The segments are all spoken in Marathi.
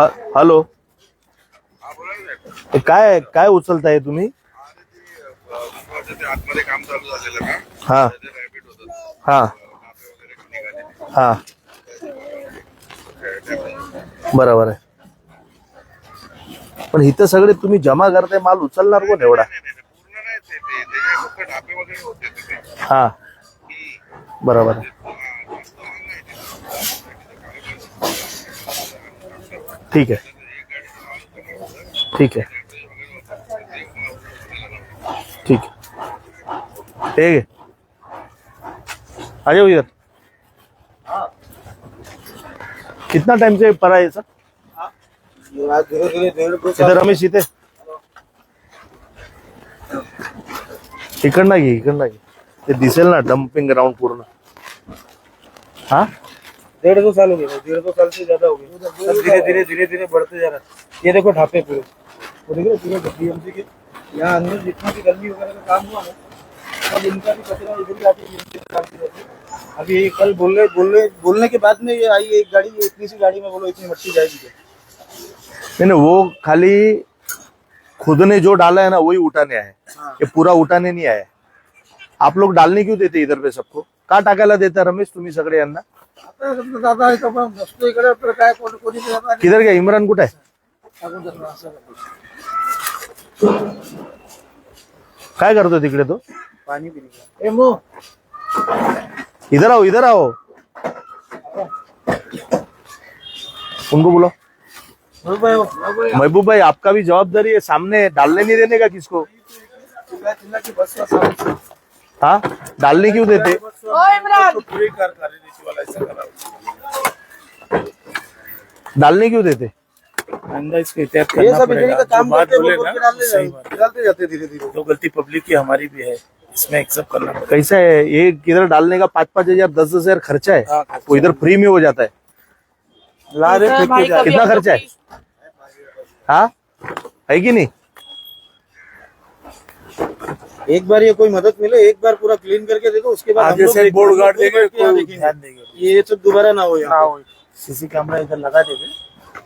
ह- हॅलो. काय काय उचलताय तुम्ही? आतमध्ये काम चालू झालेलं ना हा. ते रॅबिट होतं हा. हा. बरोबर आहे. पण इथं सगळे तुम्ही जमा करताय माल उचलणार कोण एवढा? नाही, नाही, नाही, पूर्ण नाही ते ते त्याचे फक्त ढापे वगैरे होते तिथे हा. बरोबर आहे. ठीक है। ठीक आहे ठीक है। ठीक है। आ जाओ इधर। कितना टाइम से पड़ा है सर इधर रमेश इथे इकडनं घे इकडनं घे ते दिसेल ना डम्पिंग ग्राउंड पूर्ण। हा? डेढ़ दो साल हो गए डेढ़ दो साल से ज़्यादा हो गए। सब धीरे धीरे धीरे धीरे बढ़ते जा रहा है। ये देखो ढापे पूरे। वो देख रहे हो पूरे डीएमसी के। यहाँ अंदर जितना भी गर्मी वगैरह का काम हुआ ना अब इनका भी कचरा इधर ही आके हैं। अभी ये कल बोलने बोलने बोलने के बाद में ये आई एक गाड़ी इतनी सी गाड़ी में बोलो इतनी मट्टी जाएगी? नहीं वो खाली खुद ने जो डाला है ना वही उठाने आए हाँ। ये पूरा उठाने नहीं आया आप लोग डालने क्यों देते इधर पे सबको? का टाकायला देता रमेश तुम्ही सगळे यांना आता समजा दादा आहे तो पण नसतो इकडे तर काय कोणी कोणी बी आता किधर गया? इमरान कुठे आहे? असं करतो. काय करतो तिकडे तो? पाणी पिणे का? ए मो. इधर आओ इधर आओ. उनको बोलो हो बाई, हो, हो बाई. महबूब भाई आपका भी जवाबदारी है। सामने डालने नहीं देने का किसको? की हाँ? डालने क्यों देते? तो डालने क्यों देते? इसका ये सब का काम बात करते हैं, बोले ना डालते सही जाते- बात डालते जाते धीरे धीरे। तो गलती पब्लिक की हमारी भी है इसमें एक्सेप्ट करना पड़ेगा। कैसा है? ये किधर डालने का पाँच पाँच हज़ार दस दस हज़ार खर्चा है? हाँ, वो इधर फ्री में हो जाता है। ला रहे कितना खर्चा है? हाँ? है कि नहीं? एक बार ये कोई मदद मिले एक बार पूरा क्लीन करके देखो उसके बाद आगे से बोर्ड गार्ड देंगे। ध्यान ये सब दोबारा ना हो यहाँ सीसी कैमरा इधर लगा देंगे।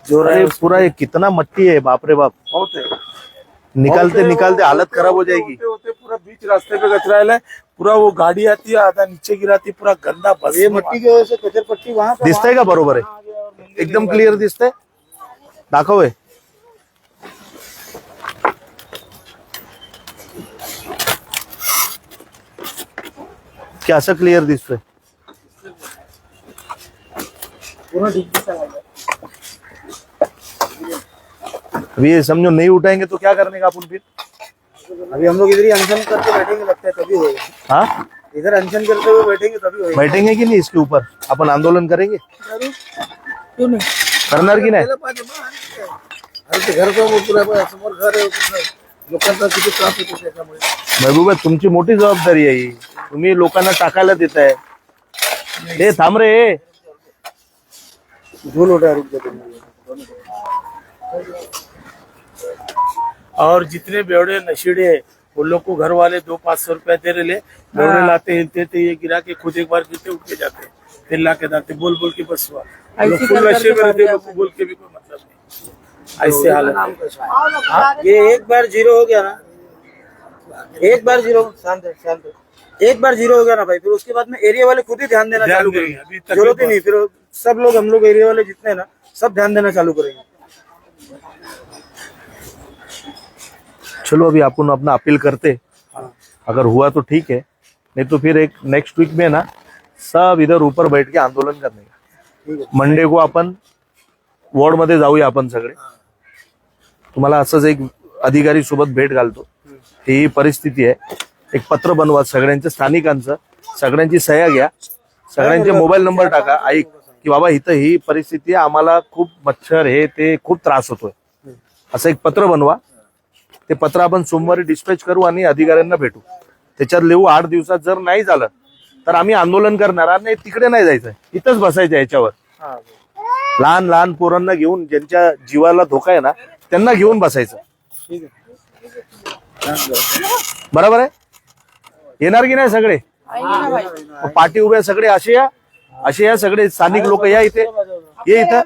जो रहे पूरा ये कितना मट्टी है बाप रे बाप। बहुत है। निकालते निकालते हालत खराब हो जाएगी। होते होते पूरा बीच रास्ते पे कचरा है पूरा वो गाड़ी आती है आधा नीचे गिराती है, पूरा गंदा बस ये मट्टी की वजह से कचर पट्टी वहाँ से है का बरोबर आहे एकदम क्लिअर दिसतंय दाखव हे. की असं क्लिअर दिसतोय पूरा डिग्गी सा लगा है। अभी ये समझो नहीं उठाएँगे तो क्या करने का अपन फिर अभी हम लोग इधर ही अनशन करके बैठेंगे लगता है तभी होगा। हाँ? इधर अनशन करते हुए बैठेंगे तभी होगा। बैठेंगे की नहीं इसके ऊपर? अपन आंदोलन करेंगे? क्यों नहीं? करणार की नाही? घर समोर पुरा समोर घर आहे लोकांचा किती त्रास होतो त्याच्यामुळे महबूबा तुमची मोठी जबाबदारी आहे ही. तुम्ही लोकांना टाकायला देताय. हे थांब रे. धूल उठा रुक जाते और जितने बेवड़े नशेड़े हैं वो लोग को घर वाले दो पाँच सौ रुपया दे रहे ले बेवड़े लाते हिलते थे ये गिरा के खुद एक बार गिरते उठ के जाते फिर ला के दाते बोल बोल के बस हुआ। लोग फुल नशे में रहते लोग को बोल के भी कोई मतलब नहीं। ऐसे हालत है। ये एक बार ज़ीरो हो गया ना। एक बार ज़ीरो शांत शांत एक बार ज़ीरो हो गया ना भाई फिर उसके बाद में एरिया वाले खुद ही ध्यान देना चालू करेंगे। ज़रूरत ही नहीं फिर सब लोग हम लोग एरिया वाले जितने ना सब ध्यान देना चालू करेंगे। चलो अभी अपन अपना अपील करते। अगर हुआ तो ठीक है नहीं तो फिर एक नेक्स्ट वीक में ना सब इधर ऊपर बैठ के आंदोलन करने का। मंडे को आपण वॉर्ड मध्ये जाऊया आपण सगळे। तुम्हाला असंच एक अधिकारी सोबत भेट घालतो. ही परिस्थिती आहे. एक पत्र बनवा सगळ्यांच्या स्थानिकांचं. सगळ्यांची सह्या घ्या. सगळ्यांचे मोबाईल नंबर टाका. ऐक की बाबा इथं ही परिस्थिती आहे. आम्हाला खूप मच्छर हे ते खूप त्रास होतोय. असं एक पत्र बनवा. ते पत्र आपण सोमवारी डिस्पॅच करू आणि अधिकाऱ्यांना भेटू. त्याच्यात लिहू आठ दिवसात जर नाही झालं तर आम्ही आंदोलन करणार. आणि तिकडे नाही जायचं इथंच बसायचं याच्यावर. लहान लहान पोरांना घेऊन ज्यांच्या जीवाला धोका आहे ना त्यांना घेऊन बसायचं. बरोबर आहे? येणार की नाही सगळे? पाठी उभ्या सगळे असे या असे या सगळे स्थानिक लोक या इथे. ये इथं.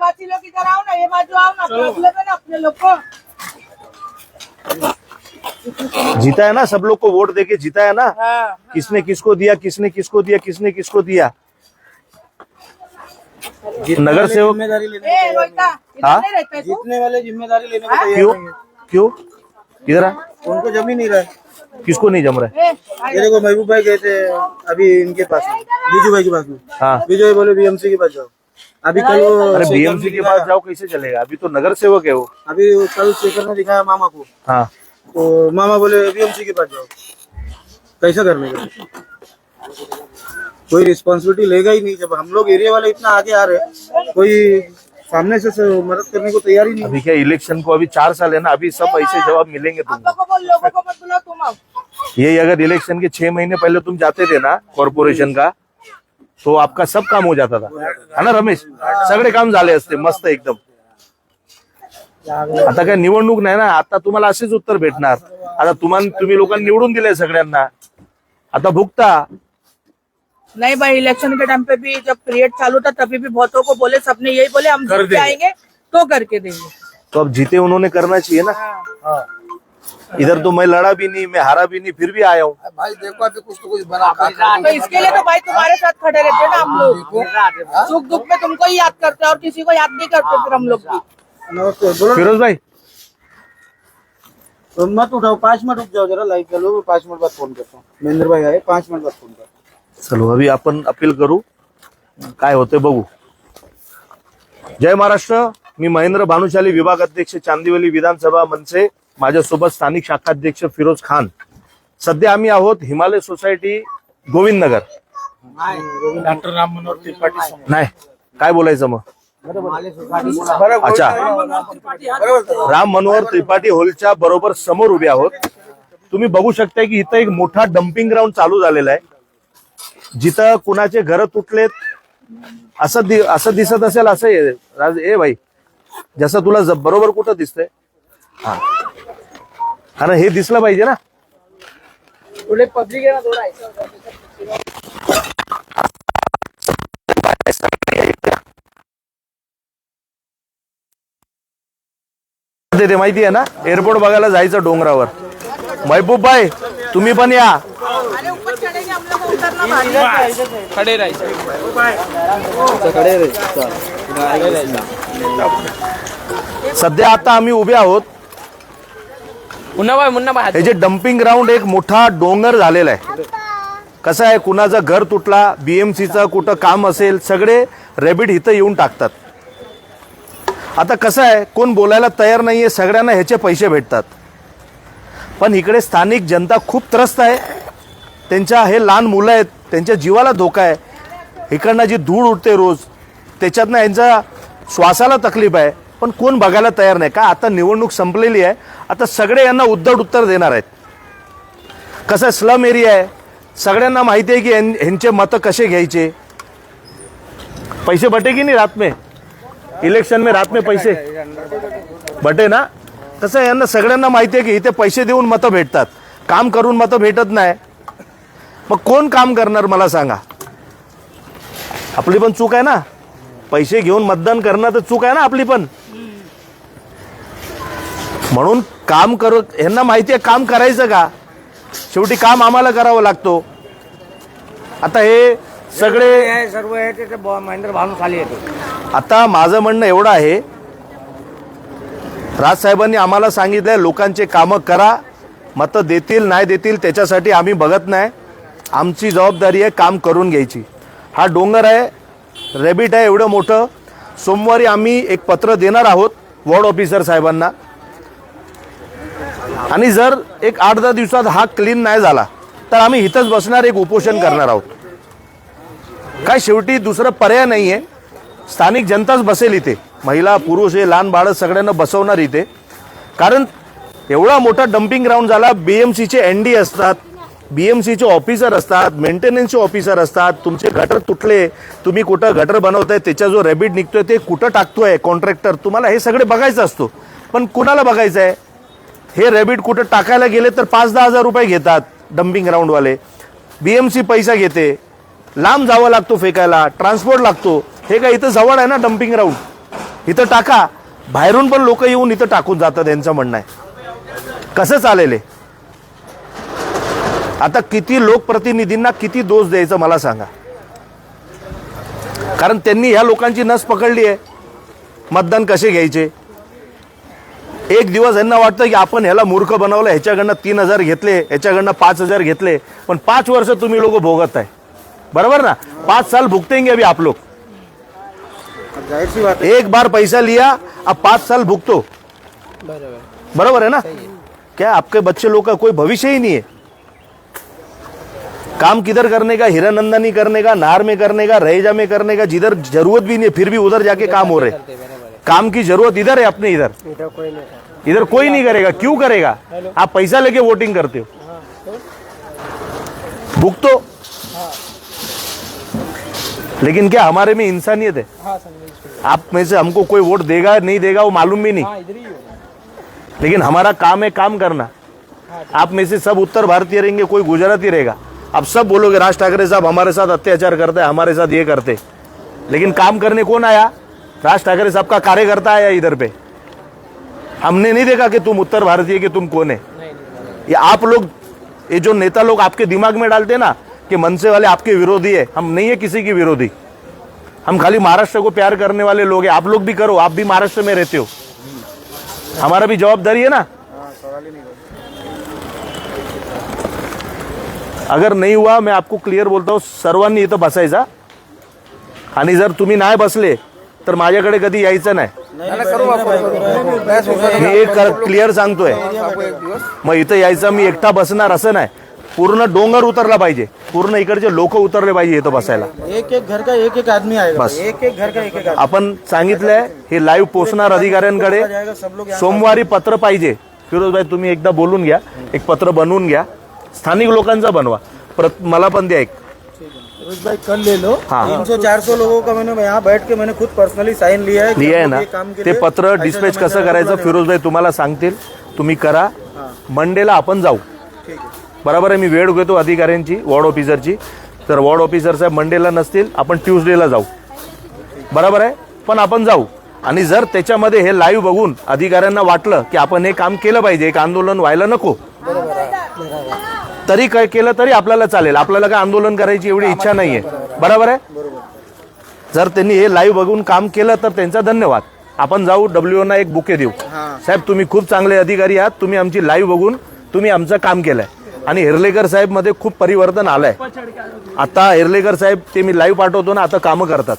जीता है ना सब लोग को वोट देके जीता है. ना किसने किसको दिया किसने किसको दिया किसने किसको दिया. नगर सेवक ज़िम्मेदारी लेने ए रोहिता इधर हाँ? नहीं रहता है तू? जीतने वाले ज़िम्मेदारी लेने को क्यों? है। क्यों? इधर आ। उनको जम ही नहीं रहा है। किसको नहीं जम रहा है? ये देखो महबूब भाई गए थे अभी इनके पास बीजू भाई के पास में। हाँ। बीजू भाई बोले बीएमसी के पास जाओ। अभी कल अरे बीएमसी के पास जाओ कैसे चलेगा? अभी तो नगर सेवक है वो। अभी कल शेखर ने दिखाया मामा को। हाँ। तो मामा बोले बीएमसी के पास जाओ। कैसा करने का? कोई रिस्पॉन्सिबिलिटी लेगा ही नहीं। जब हम लोग एरिया वाले इतना आगे आ रहे हैं कोई सामने से से मदद करने को तैयार ही नहीं अभी क्या इलेक्शन को अभी चार साल है ना अभी सब ऐसे जवाब मिलेंगे तुमको। लोगों को लोगों को मत बुलाओ तुम आओ। यही अगर इलेक्शन के छह महीने पहले तुम जाते थे ना कॉर्पोरेशन का तो आपका सब काम हो जाता था। है ना रमेश? सगळे काम झाले असते मस्त एकदम। आता काय निवडणूक नाही ना आता तुम्हाला असेच उत्तर भेटणार. आता तुम्हाला तुम्ही लोकांनी निवडून दिले सगळ्यांना. आता भुगता नहीं भाई इलेक्शन के टाइम पे भी जब पीरियड चालू था तभी भी बहुतों को बोले सबने यही बोले हम कर जीत के आएँगे तो करके देंगे। तो अब जीते उन्होंने करना चाहिए ना। हाँ। इधर तो मैं लड़ा भी नहीं मैं हारा भी नहीं फिर भी आया हूँ। भाई देखो अभी कुछ तो कुछ बना तो इसके लिए तो भाई तुम्हारे साथ खड़े रहते हैं ना हम लोग। सुख दुख में तुमको ही याद करते हैं और किसी को याद नहीं करते फिर हम लोग फिरोज भाई। तो मत उठाओ पाँच मिनट उठ जाओ जरा लाइव चलो मैं पाँच मिनट बाद फ़ोन करता हूँ। महेंद्र भाई आए पाँच मिनट बाद फ़ोन करता हूँ। चलो अभी आपण अपील करू. काय होते बघू. जय महाराष्ट्र मी महेंद्र भानुशाली विभाग अध्यक्ष चांदिवली विधानसभा मनसे माझ्यासोबत स्थानिक शाखाध्यक्ष फिरोज खान. सध्या आम्ही आहोत हिमालय सोसायटी गोविंद नगर डॉक्टर राम मनोहर त्रिपाठी नाही काय बोलायचं मग? अच्छा. राम मनोहर त्रिपाठी हॉलच्या बरोबर समोर उभे आहोत. तुम्ही बघू शकता की इथं एक मोठा डम्पिंग ग्राउंड चालू झालेला आहे. जिथं कुणाचे घर तुटलेत असं दि- असं दिसत असेल असं आहे. राज ए भाई जसं तुला बरोबर कुठं दिसतंय? हा. कारण हे दिसलं पाहिजे ना. पब्लिक है ना थोड़ा. देते माहिती आहे ना? एअरपोर्ट बघायला जायचं डोंगरावर. महबूब भाई तुम्ही पण या. भारी सध्या आता आम्ही उभे आहोत. मुन्ना भाई मुन्ना भाई. हे जे डम्पिंग ग्राउंड एक मोठा डोंगर झालेला आहे. कसं आहे कुणाचं घर तुटला बीएमसीचं कुठं काम असेल सगळे रेबिट इथं येऊन टाकतात. आता कसं आहे कोण बोलायला तयार नाहीये सगळ्यांना ह्याचे पैसे भेटतात. पण इकडे स्थानिक जनता खूप त्रस्त आहे. त्यांच्या हे लहान मुलं आहेत त्यांच्या जीवाला धोका आहे. इकडनं जी धूळ उठते रोज त्याच्यातनं यांचा श्वासाला तकलीफ आहे. पण कोण बघायला तयार नाही. का आता निवडणूक संपलेली आहे. आता सगळे यांना उद्धट उत्तर देणार आहेत. कसं स्लम एरिया आहे. सगळ्यांना माहिती आहे की यां- ह्यांचे मतं कसे घ्यायचे? पैसे बटे की नाही रात में? इलेक्शन में रात में पैसे? बटे ना? कसं यांना सगळ्यांना माहिती आहे की इथे पैसे देऊन मतं भेटतात. काम करून मतं भेटत नाही. मग कोण काम करणार मला सांगा? आपली पण चूक आहे ना? पैसे घेऊन मतदान करणं तर चूक आहे ना आपली पण? म्हणून काम करू यांना माहिती आहे काम करायचं का? शेवटी काम आम्हाला करावं लागतो. आता हे सगळे सर्व आहे ते महेंद्र भानुशाली येतो आता माझं म्हणणं एवढं आहे राजसाहेबांनी आम्हाला सांगितलंय लोकांचे कामं करा मतं देतील नाही देतील त्याच्यासाठी आम्ही बघत नाही. आमची जबाबदारी आहे काम करून घ्यायची. हा डोंगर आहे रेबिट आहे एवढं मोठं. सोमवारी आम्ही एक पत्र देणार आहोत वॉर्ड ऑफिसर साहेबांना. आणि जर एक आठ दहा दिवसात हा क्लीन नाही झाला तर आम्ही इथंच बसणार एक उपोषण करणार आहोत. काय शेवटी दुसरं पर्याय नाही आहे स्थानिक जनताच बसेल इथे. महिला पुरुष हे लहान बाळं सगळ्यांना बसवणार इथे. कारण एवढा मोठा डम्पिंग ग्राउंड झाला बी एम एन डी असतात बीएमसीचे ऑफिसर असतात मेंटेनन्सचे ऑफिसर असतात तुमचे गटर तुटले तुम्ही कुठं गटर बनवताय त्याच्या जो रॅबिट निघतोय ते कुठं टाकतोय कॉन्ट्रॅक्टर तुम्हाला हे सगळे बघायचं असतो. पण कुणाला बघायचं आहे? हे रॅबिट कुठं टाकायला गेले तर पाच दहा हजार रुपये घेतात डम्पिंग ग्राउंडवाले बीएमसी पैसा घेते. लांब जावं लागतो फेकायला ट्रान्सपोर्ट लागतो. हे काय इथं जवळ आहे ना डम्पिंग ग्राउंड इथं टाका. बाहेरून पण लोक येऊन इथं टाकून जातात यांचं म्हणणं आहे. कसं चालेल आहे आता किती लोकप्रतिनिधींना किती दोष द्यायचं मला सांगा. कारण त्यांनी ह्या लोकांची नस पकडली आहे. मतदान कसे घ्यायचे? एक दिवस यांना वाटतं की आपण ह्याला मूर्ख बनवलं ह्याच्याकडनं तीन हजार घेतले ह्याच्याकडनं पाच हजार घेतले पण पाच वर्ष तुम्ही लोक भोगत आहे. बरोबर ना? पाच साल भुगतेंगे अभी आप लोग जाहिर सी बात एक बार पैसा लिया अब पांच साल भुगतो. बराबर. है ना? क्या आपके बच्चे लोग का कोई भविष्य ही नहीं है? काम किधर करने का? हिरानंदानी करने का नार में करने का रहेजा में करने का जिधर ज़रूरत भी नहीं है फिर भी उधर जाके काम हो रहे। काम की ज़रूरत इधर है अपने इधर। इधर कोई नहीं करेगा क्यों करेगा? आप पैसा लेके वोटिंग करते हो। बुक तो? लेकिन क्या हमारे में इंसानियत है? आप में से हमको कोई वोट देगा नहीं देगा वो मालूम भी नहीं। लेकिन हमारा काम है काम करना। आप में से सब उत्तर भारतीय रहेंगे कोई गुजराती रहेगा। अब सब बोलोगे राज ठाकरे साहब हमारे साथ अत्याचार करते हैं हमारे साथ ये करते लेकिन काम करने कौन आया? राज ठाकरे साहब का कार्यकर्ता आया इधर पे। हमने नहीं देखा कि तुम उत्तर भारतीय कि तुम कौन है। ये आप लोग ये जो नेता लोग आपके दिमाग में डालते ना कि मनसे वाले आपके विरोधी है। हम नहीं है किसी की विरोधी। हम खाली महाराष्ट्र को प्यार करने वाले लोग हैं। आप लोग भी करो आप भी महाराष्ट्र में रहते हो। हमारा भी जवाबदारी है ना। अगर नाही हुआ मैं आपको क्लिअर बोलतो सर्वांनी इथं बसायचा. आणि जर तुम्ही नाही बसले तर माझ्याकडे कधी यायचं नाही. मी एक क्लिअर सांगतोय. मग इथं यायचं मी एकटा बसणार असं नाही. पूर्ण डोंगर उतरला पाहिजे. पूर्ण इकडचे लोक उतरले पाहिजे इथं बसायला. एक एक घर का एक एक आदमी आएगा. बस. एक एक घर का एक एक आपण सांगितलंय हे लाईव्ह पोचणार अधिकाऱ्यांकडे. सोमवारी पत्र पाहिजे. फिरोजभाई तुम्ही एकदा बोलून घ्या. एक पत्र बनवून घ्या. स्थानिक लोकांचा बनवा. परत मला पण द्या एक फिरोज भाई कल ले लो हाँ। तीन सौ चार सौ लोगों का मैंने यहाँ बैठ के मैंने खुद पर्सनली साइन लिया है आहे ना? ते पत्र डिस्पॅच कसं करायचं? फिरोजभाई तुम्हाला सांगतील. तुम्ही करा. मंडेला आपण जाऊ. बरोबर आहे मी वेळ घेतो अधिकाऱ्यांची वॉर्ड ऑफिसरची. तर वॉर्ड ऑफिसर साहेब मंडेला नसतील आपण ट्युजडेला जाऊ. बरोबर आहे? पण आपण जाऊ. आणि जर त्याच्यामध्ये हे लाईव्ह बघून अधिकाऱ्यांना वाटलं की आपण हे काम केलं पाहिजे एक आंदोलन व्हायला नको तरी काय केलं तरी आपल्याला चालेल. आपल्याला काय आंदोलन करायची एवढी इच्छा नाहीये. बरोबर आहे? जर त्यांनी हे लाईव्ह बघून काम केलं तर त्यांचा धन्यवाद. आपण जाऊ डब्ल्यू ना एक बुके देऊ. साहेब तुम्ही खूप चांगले अधिकारी आहात. तुम्ही आमची लाईव्ह बघून तुम्ही आमचं काम केलंय. आणि हिरलेकर साहेबमध्ये खूप परिवर्तन आलंय. आता हिरलेकर साहेब ते मी लाईव्ह पाठवतो ना आता कामं करतात.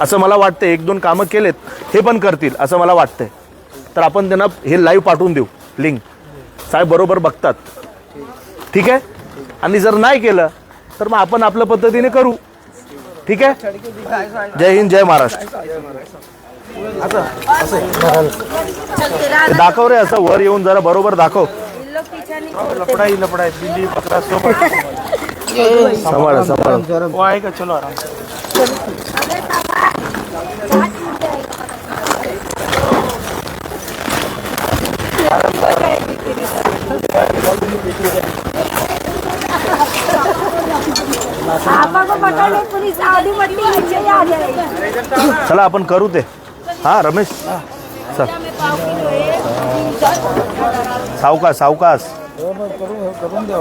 असं मला वाटतं एक दोन कामं केलेत हे पण करतील असं मला वाटतंय. तर आपण त्यांना हे लाईव्ह पाठवून देऊ. लिंक साहेब बरोबर बघतात. ठीक आहे? आणि जर नाही केलं तर मग आपण आपल्या पद्धतीने करू. ठीक आहे? जय हिंद जय महाराष्ट्र. दाखव रे असं वर येऊन जरा बरोबर दाखव. लपड़ा ही लपड़ा है दिल्ली पकड़ा सो सांभाळ सांभाळ. आएगा चलो आराम. चला आपण करू ते. हा रमेश. चल. सावकाश सावकाश. करून करून द्या